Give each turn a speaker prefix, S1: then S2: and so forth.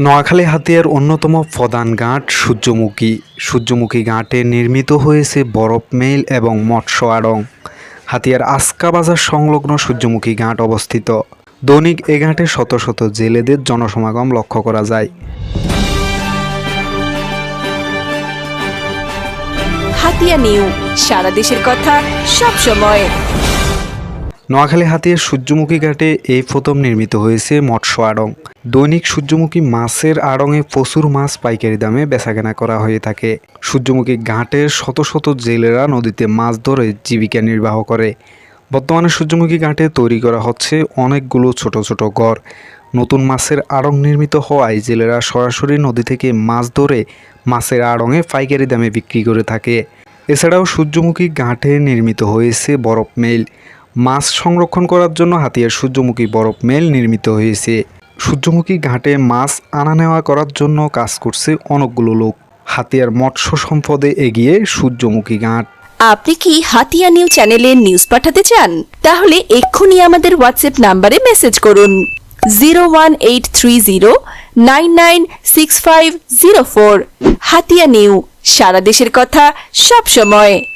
S1: নোয়াখালী হাতিয়ার অন্যতম প্রধান ঘাট সূর্যমুখী। সূর্যমুখী ঘাটে নির্মিত হয়েছে বরফ মেইল এবং মৎস্য আড়ং। হাতিয়ার আস্কা বাজার সংলগ্ন সূর্যমুখী ঘাট অবস্থিত। দৈনিক এ ঘাটে শত শত জেলেদের জনসমাগম লক্ষ্য করা যায়।
S2: হাতিয়া নিউ সারা দেশের কথা সব সময়।
S1: নোয়াখালী হাতিয়ার সূর্যমুখী ঘাটে এই প্রথম নির্মিত হয়েছে মৎস্য আড়ং। দৈনিক সূর্যমুখী মাছের আড়ংয়ে প্রচুর মাছ পাইকারি দামে বেচাকেনা করা হয়ে থাকে। সূর্যমুখী ঘাটের শত শত জেলেরা নদীতে মাছ ধরে জীবিকা নির্বাহ করে। বর্তমানে সূর্যমুখী ঘাটে তৈরি করা হচ্ছে অনেকগুলো ছোট ছোট ঘর। নতুন মাছের আড়ং নির্মিত হওয়ায় জেলেরা সরাসরি নদী থেকে মাছ ধরে মাছের আড়ংয়ে পাইকারি দামে বিক্রি করে থাকে। এছাড়াও সূর্যমুখী ঘাটে নির্মিত হয়েছে বরফ মেইল মাছ সংরক্ষণ করার জন্য হাতিয়ার সূর্যমুখী বরফ মেল নির্মিত হয়েছে। সূর্যমুখী ঘাটে মাছ আনা নেওয়া করার জন্য কাজ করছে অনেকগুলো লোক। হাতিয়ার মৎস্য সম্পদে এগিয়ে সূর্যমুখী ঘাট।
S2: আপনি কি হাতিয়া নিউ চ্যানেলে নিউজ পাঠাতে চান? তাহলে এক্ষুনি আমাদের হোয়াটসঅ্যাপ নাম্বারে মেসেজ করুন। Zero one eight three zero nine nine six five zero four. Hatiya new, সারা দেশের কথা সব সময়।